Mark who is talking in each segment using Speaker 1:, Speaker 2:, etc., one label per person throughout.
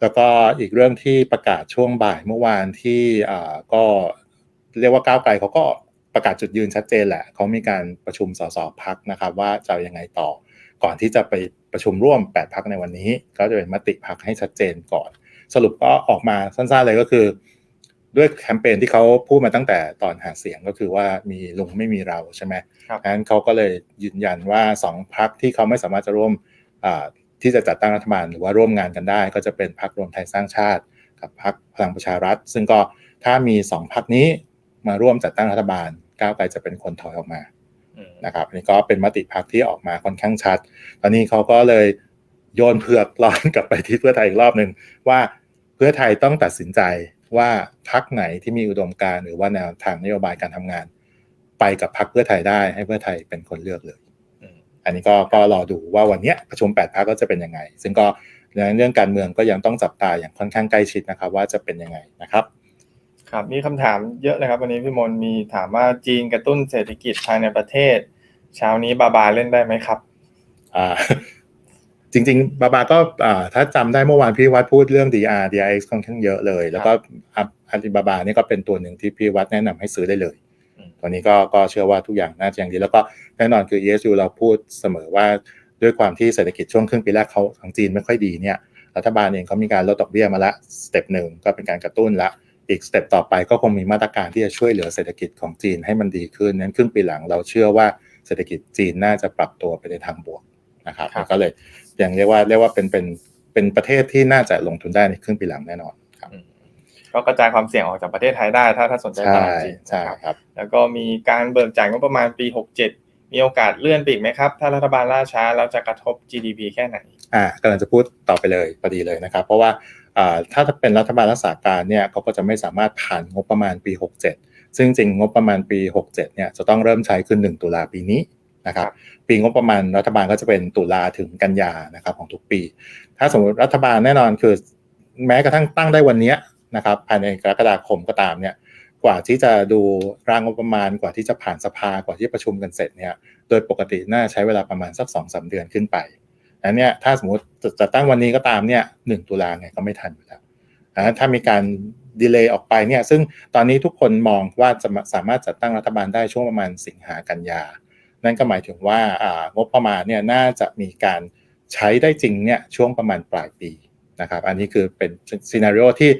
Speaker 1: แล้วก็อีกเรื่องที่ประกาศช่วงบ่ายเมื่อวานที่ก็เรียกว่าก้าวไกลเขาก็ประกาศจุดยืนชัดเจนแหละเขามีการประชุมสสพักนะครับ ว่าจะยังไงต่อก่อนที่จะไปประชุมร่วม 8 พักในวันนี้ ก็จะเป็นมติพักให้ชัดเจนก่อน สรุปก็ออกมาสั้นๆเลยก็คือ ด้วยแคมเปญที่เขาพูดมาตั้งแต่ตอนหาเสียงก็คือว่ามีลุงไม่มีเราใช่ไหม
Speaker 2: ครับ
Speaker 1: งั้นเขาก็เลยยืนยันว่าสองพักที่เขาไม่สามารถจะร่วม ที่จะจัดตั้งรัฐบาลหรือว่าร่วมงานกันได้ ก็จะเป็นพรรครวมไทยสร้างชาติ กับพรรคพลังประชารัฐ ซึ่งก็ถ้ามีสองพรรคนี้มาร่วมจัดตั้งรัฐบาลก้าวไกลจะเป็นคนถอยออกมานะครับนี่ก็เป็นมติพรรคที่ออกมาค่อนข้างชัด ตอนนี้เขาก็เลยโยนเผือกร้อนกลับไปที่เพื่อไทยอีกรอบหนึ่งว่าเพื่อไทยต้องตัดสินใจว่าพรรคไหนที่มีอุดมการหรือว่าแนวทางนโยบายการทำงาน ไปกับพรรคเพื่อไทยได้ให้เพื่อไทยเป็นคนเลือกเลย อันนี้ก็ก็รอดูว่าวันนี้ประชุม8พักก็จะเป็นยังไง ซึ่งก็เรื่องการเมืองก็ยังต้องจับตาอย่างค่อนข้างใกล้ชิดนะครับ ว่าจะเป็นยังไงนะครับ
Speaker 2: ครับมีคำถามเยอะเลยครับ วันนี้พี่มนมีถามว่าจีนกระตุ้นเศรษฐกิจภายในประเทศ เช้านี้บาบาเล่นได้ไหมครับ
Speaker 1: อ่าจริงๆ บาบาก็ถ้าจำได้เมื่อวานพี่วัดพูดเรื่อง DR DRX ค่อนข้างเยอะเลย แล้วก็อัลลีบาบานี่ก็เป็นตัวหนึ่งที่พี่วัดแนะนำให้ซื้อได้เลย ตอนนี้ก็ก็เชื่อว่าทุกอย่างน่าจะยังดี แล้วก็แน่นอนคือ ESU เราพูดเสมอว่าด้วยความที่เศรษฐกิจช่วงครึ่งปีแรกเขาของจีนไม่ค่อยดีเนี่ยรัฐบาลเองเขามีการลดดอกเบี้ยมาละสเต็ปหนึ่งก็เป็นการกระตุ้นละอีกสเต็ปต่อไปก็คงมีมาตรการที่จะช่วยเหลือเศรษฐกิจของจีนให้มันดีขึ้นนั้นครึ่งปีหลังเราเชื่อว่าเศรษฐกิจจีนน่าจะปรับตัวไปในทางบวกนะครับก็เลยอย่างเรียกว่าเรียกว่าเป็นเป็นเป็นประเทศที่น่าจะลงทุนได้ในครึ่งปีหลังแน่นอน
Speaker 2: ก็กระจายความเสี่ยงออกจากประเทศไทยได้ ถ้าถ้าสนใจตลาดจีน
Speaker 1: ใช่ครับ
Speaker 2: แล้วก็มีการเบิกจ่ายงบประมาณปี 67 มีโอกาสเลื่อนปีกไหมครับ ถ้ารัฐบาลล่าช้าแล้วจะกระทบ GDP แค่ไหน
Speaker 1: อ่ากำลังจะพูดต่อไปเลยพอดีเลยนะครับ เพราะว่าอ่าถ้าเป็นรัฐบาลรักษาการเนี่ยเขาก็จะไม่สามารถผ่านงบประมาณปี 67 ซึ่งจริงงบประมาณปี 67 เนี่ยจะต้องเริ่มใช้ขึ้น 1 ตุลาปีนี้นะครับปีงบประมาณรัฐบาลก็จะเป็นตุลาถึงกันยานะครับของทุกปี ถ้าสมมติรัฐบาลแน่นอนคือแม้กระทั่งตั้งได้วันนี้ นะครับภายในกรกฎาคมก็ตามเนี่ยกว่าที่จะดูร่างงบประมาณกว่าที่จะผ่านสภากว่าที่ประชุมกันเสร็จเนี่ยโดยปกติน่าใช้เวลาประมาณสักสองสาเดือนขึ้นไปอันนี้ถ้าสมมติจะตั้งวันนี้ก็ตามเนี่ยหนึ่งตุลาไงก็ไม่ทันอยู่แล้วถ้ามีการดีเลย์ออกไปเนี่ยซึ่งตอนนี้ทุกคนมองว่าจะสามารถจัดตั้งรัฐบาลได้ช่วงประมาณสิงหากันยา นั่นก็หมายถึงว่างบประมาณเนี่ยน่าจะมีการใช้ได้จริงเนี่ยช่วงประมาณปลายปีนะครับ อันนี้คือเป็นซีนารีโอที่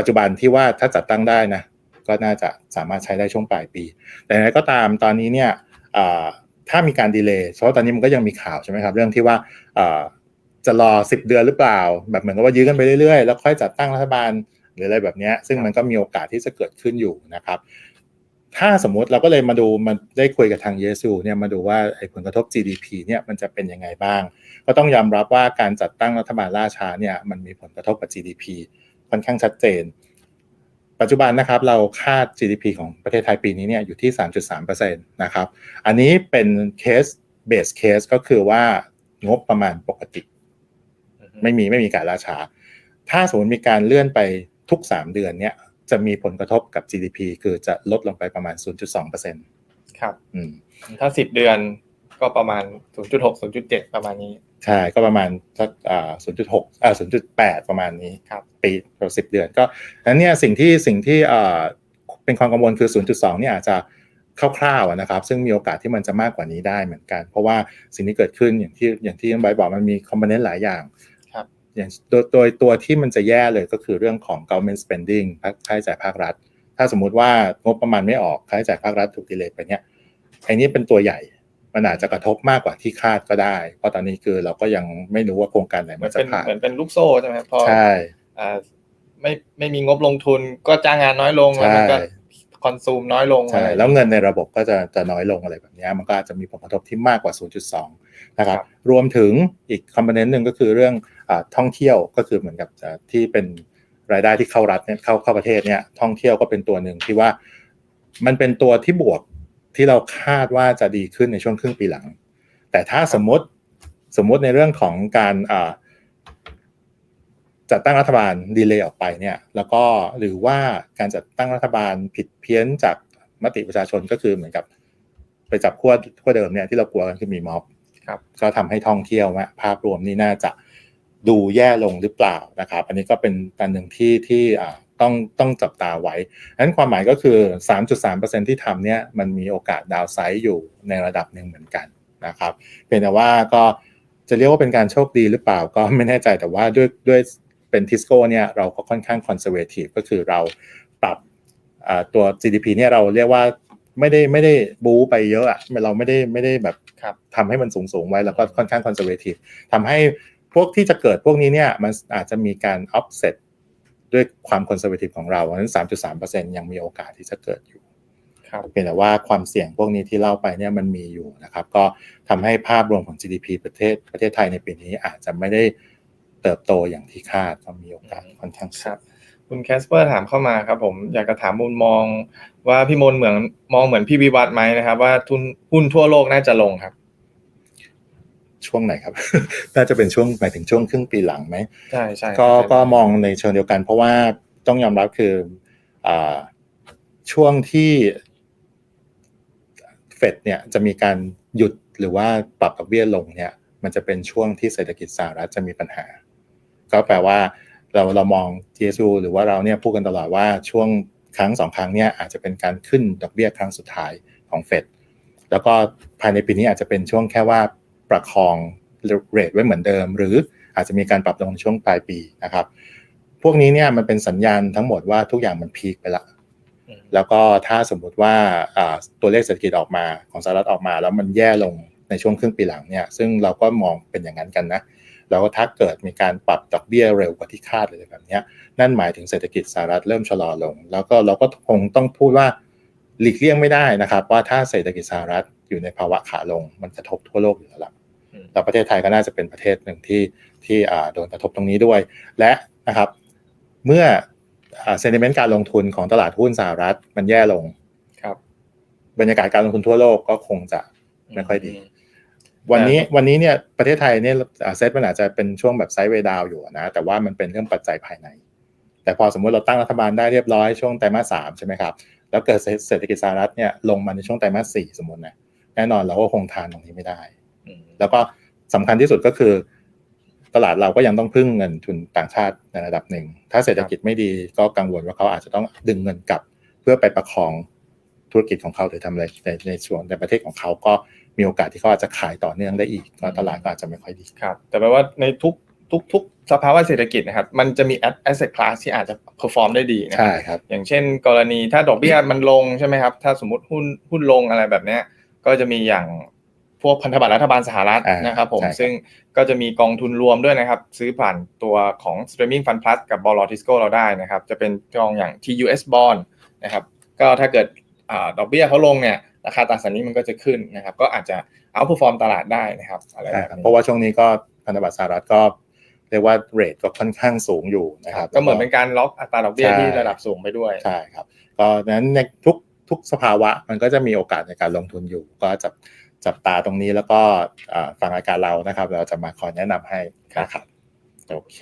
Speaker 1: ปัจจุบันที่ว่าถ้าจัดตั้งได้นะก็น่าจะสามารถใช้ได้ช่วงปลายปี แต่อะไรก็ตามตอนนี้เนี่ยถ้ามีการดีเลย์เพราะตอนนี้มันก็ยังมีข่าวใช่ไหมครับ เรื่องที่ว่าจะรอ 10 เดือนหรือเปล่า แบบเหมือนกับว่ายื้อกันไปเรื่อยๆ แล้วค่อยจัดตั้งรัฐบาลหรืออะไรแบบนี้ ซึ่งมันก็มีโอกาสที่จะเกิดขึ้นอยู่นะครับ ถ้าสมมุติเราก็เลยมาดูมันได้คุยกับทางเยซูเนี่ยมาดูว่าไอ้ผลกระทบ GDP เนี่ยมันจะเป็นยังไงบ้าง ก็ต้องยอมรับว่าการจัดตั้งรัฐบาลล่าช้าเนี่ยมันมีผลกระทบกับ GDP ค่อนข้างชัดเจน ปัจจุบันนะครับเราคาด GDP ของประเทศไทยปีนี้เนี่ยอยู่ที่ 3.3%นะครับ อันนี้เป็นเคสเบสเคสก็คือว่างบประมาณปกติ ไม่มีไม่มีการล่าช้า ถ้าสมมติมีการเลื่อนไปทุก 3 เดือนเนี่ยจะมีผลกระทบกับ GDP คือจะลดลงไปประมาณ 0.2%
Speaker 2: ครับถ้า 10 เดือนก็ประมาณ 0.6 0.7 ประมาณนี้
Speaker 1: ใช่ก็ประมาณสักอ่าศูนย์จุดหกอ่าศูนย์จุดแปดประมาณนี้
Speaker 2: ครับ
Speaker 1: ปีต่อสิบเดือนก็นั้นเนี่ยสิ่งที่สิ่งที่อ่าเป็นความกังวลคือ 0.2 เนี่ยอาจจะคร่าวๆนะครับ ซึ่งมีโอกาสที่มันจะมากกว่านี้ได้เหมือนกัน เพราะว่าสิ่งที่เกิดขึ้นอย่างที่อย่างที่ใบบอกมันมีคอมโพเนนต์หลายอย่าง
Speaker 2: ครับ
Speaker 1: อย่างโดยโดยตัวที่มันจะแย่เลยก็คือเรื่องของ government spending ค่าใช้จ่ายภาครัฐ ถ้าสมมุติว่างบประมาณไม่ออกค่าใช้จ่ายภาครัฐถูกดีเลย์ไปเนี่ยไอ้นี้เป็นตัวใหญ่ มันอาจจะกระทบมากกว่าที่คาดก็ได้ เพราะตอนนี้คือเราก็ยังไม่รู้ว่าโครงการไหนมันจะผ่าน
Speaker 2: เหมือนเป็นลูกโซ่ใช่ไหมพอ
Speaker 1: ใช่
Speaker 2: ไม่ไม่มีงบลงทุนก็จ้างงานน้อยลงแล้วมันก็คอนซูมน้อยลง
Speaker 1: ใช่แล้วเงินในระบบก็จะจะน้อยลงอะไรแบบนี้มันก็อาจจะมีผลกระทบที่มากกว่า 0.2 นะครับ รวมถึงอีกคอมโพเนนต์หนึ่งก็คือเรื่องอท่องเที่ยวก็คือเหมือนกับที่เป็นรายได้ที่เข้ารัฐเนี่ยเข้าเข้าประเทศเนี่ยท่องเที่ยวก็เป็นตัวหนึ่งที่ว่ามันเป็นตัวที่บวก ที่เราคาดว่าจะดีขึ้นในช่วงครึ่งปีหลัง แต่ถ้าสมมติสมมติในเรื่องของการจัดตั้งรัฐบาลดีเลย์ออกไปเนี่ย แล้วก็หรือว่าการจัดตั้งรัฐบาลผิดเพี้ยนจากมติประชาชนก็คือเหมือนกับ ไปจับขั้วขั้วเดิมเนี่ยที่เรากลัวกันคือมีม็อบ
Speaker 2: ครับ
Speaker 1: ก็ทำให้ท่องเที่ยวภาพรวมนี่น่าจะดูแย่ลงหรือเปล่านะครับ อันนี้ก็เป็นอันหนึ่งที่ที่อ่า ต้องต้องจับตาไว้นั้นความหมายก็คือ 3.3%ที่ทำเนี่ยมันมีโอกาสดาวไซด์อยู่ในระดับหนึ่งเหมือนกันนะครับเพียงแต่ว่าก็จะเรียกว่าเป็นการโชคดีหรือเปล่าก็ไม่แน่ใจแต่ว่าด้วยด้วยเป็นทิสโก้เนี่ยเราก็ค่อนข้างคอนเซอร์เวทีฟก็คือเราปรับอ่าตัว GDP เนี่ยเราเรียกว่าไม่ได้ไม่ได้บู๊ไปเยอะอะเราไม่ได้ไม่ได้แบบ
Speaker 2: ครับ
Speaker 1: ทำให้มันสูงสูงๆไว้แล้วก็ค่อนข้างคอนเซอร์เวทีฟทำให้พวกที่จะเกิดพวกนี้เนี่ยมันอาจจะมีการ offset ด้วยความคอนเซอร์เวทีฟของเราเพราะฉะนั้น3.3%ยังมีโอกาสที่จะเกิดอยู่
Speaker 2: ครับ
Speaker 1: เพียงแต่ว่าความเสี่ยงพวกนี้ที่เล่าไปเนี่ยมันมีอยู่นะครับ ก็ทำให้ภาพรวมของ GDP ประเทศประเทศไทยในปีนี้อาจจะไม่ได้เติบโตอย่างที่คาดก็มีโอกาสค่อนข้าง
Speaker 2: ค
Speaker 1: สู
Speaker 2: รับ
Speaker 1: ง
Speaker 2: คุณแคสเปอร์ถามเข้ามาครับผมอยากจะถามมุมมองว่าพี่มนต์เหมือนมองเหมือนพี่วิวัฒน์ไหมนะครับ ว่าทุนหุ้นทั่วโลกน่าจะลงครับ
Speaker 1: ช่วงไหนครับ น่าจะเป็นช่วงหมายถึงช่วงครึ่งปีหลังไหม
Speaker 2: ใช่ใช่
Speaker 1: ก็
Speaker 2: ใช่
Speaker 1: ก็มองในเชิงเดียวกัน เพราะว่าต้องยอมรับคืออาช่วงที่เฟดเนี่ยจะมีการหยุดหรือว่าปรับดอกเบี้ยลงเนี่ย มันจะเป็นช่วงที่เศรษฐกิจสหรัฐจะมีปัญหา ก็แปลว่าเราเรามอง TSU หรือว่าเราเนี่ยพูดกันตลอดว่าช่วงครั้งสองครั้งเนี่ยอาจจะเป็นการขึ้นดอกเบี้ยครั้งสุดท้ายของเฟดแล้วก็ภายในปีนี้อาจจะเป็นช่วงแค่ว่า ประคองเรทไว้เหมือนเดิม หรืออาจจะมีการปรับลงในช่วงปลายปีนะครับ พวกนี้เนี่ยมันเป็นสัญญาณทั้งหมดว่าทุกอย่างมันพีคไปละ
Speaker 2: อืม
Speaker 1: แล้วก็ถ้าสมมุติว่าอ่าตัวเลขเศรษฐกิจออกมาของสหรัฐออกมา แล้วมันแย่ลงในช่วงครึ่งปีหลังเนี่ย ซึ่งเราก็มองเป็นอย่างนั้นกันนะแล้วถ้าเกิดมีการปรับดอกเบี้ยเร็วกว่าที่คาดเลยแบบเนี้ยนั่นหมายถึงเศรษฐกิจสหรัฐเริ่มชะลอลง แล้วก็เราก็คงต้องพูดว่าหลีกเลี่ยงไม่ได้นะครับ ว่าถ้าเศรษฐกิจสหรัฐอยู่ในภาวะขาลง มันกระทบทั่วโลกอยู่แล้วล่ะ
Speaker 2: อืม
Speaker 1: แล้วประเทศไทยก็น่าจะเป็นประเทศหนึ่งที่ที่อ่าโดนกระทบตรงนี้ด้วย และนะครับ เมื่อเซนิเมนต์การลงทุนของตลาดหุ้นสหรัฐมันแย่ลง
Speaker 2: ครับ
Speaker 1: บรรยากาศการลงทุนทั่วโลกก็คงจะไม่ค่อยดี
Speaker 2: อืม
Speaker 1: วันนี้
Speaker 2: ครับ
Speaker 1: วันนี้เนี่ยประเทศไทยเนี่ยเซตมันอาจจะเป็นช่วงแบบไซด์เวย์ดาวอยู่นะแต่ว่ามันเป็นเรื่องปัจจัยภายใน แต่พอสมมุติเราตั้งรัฐบาลได้เรียบร้อยช่วงไตรมาสสามใช่ไหมครับแล้วเกิดเศรษฐกิจสหรัฐเนี่ยลงมาในช่วงไตรมาสสี่สมมตินะแน่นอนเราก็คงทานตรงนี้ไม่ได้
Speaker 2: อืม
Speaker 1: แล้วก็สำคัญที่สุดก็คือ ตลาดเราก็ยังต้องพึ่งเงินทุนต่างชาติในระดับหนึ่ง ถ้าเศรษฐกิจไม่ดีก็กังวลว่าเขาอาจจะต้องดึงเงินกลับ เพื่อไปประคองธุรกิจของเขาหรือทำอะไรในในส่วนในประเทศของเขาก็มีโอกาสที่เขาอาจจะขายต่อเนื่องได้อีกก็ตลาดก็อาจจะไม่ค่อยดี
Speaker 2: ครับ แต่แปลว่าในทุกทุกทุกสภาวะเศรษฐกิจนะครับ มันจะมี asset class ที่อาจจะ perform ได้ดีนะค
Speaker 1: ใช่
Speaker 2: รับ
Speaker 1: ครับ
Speaker 2: อย่างเช่น กรณีถ้าดอกเบี้ยมันลงใช่ไหมครับ ถ้าสมมติหุ้นหุ้นลงอะไรแบบเนี้ยก็จะมีอย่าง พวกพันธบัตรรัฐบาลสหรัฐ
Speaker 1: อ่าน
Speaker 2: นะครับผม
Speaker 1: ใช่ครับ
Speaker 2: ซึ่งก็จะมีกองทุนรวมด้วยนะครับ ซื้อผ่านตัวของ streaming fund plus กับบอลลทิสโกเราได้นะครับ จะเป็นกองอย่าง TUS bond นะครับก็ถ้าเกิดอาดอกเบี้ยเขาลงเนี่ยราคาตราสารหนี้มันก็จะขึ้นนะครับ ก็อาจจะ outperform ตลาดได้นะครับอะไร
Speaker 1: ใช่
Speaker 2: แบบ
Speaker 1: ครับ
Speaker 2: นี้
Speaker 1: เพราะว่าช่วงนี้ก็พันธบัตรสหรัฐก็เรียกว่าเรทก็ค่อนข้างสูงอยู่นะครับ
Speaker 2: ก็เหมือนเป็นการล็อกอัตราดอกเบี้ย
Speaker 1: ใช่
Speaker 2: ที่ระดับสูงไปด้วย
Speaker 1: ใช่ครับก็นั้นในทุกทุกสภาวะมันก็จะมีโอกาสในการลงทุนอยู่ ก็จับ จับตาตรงนี้แล้วก็ฟังรายการเรานะครับ เราจะมาคอยแนะนำให้นะครับโอเค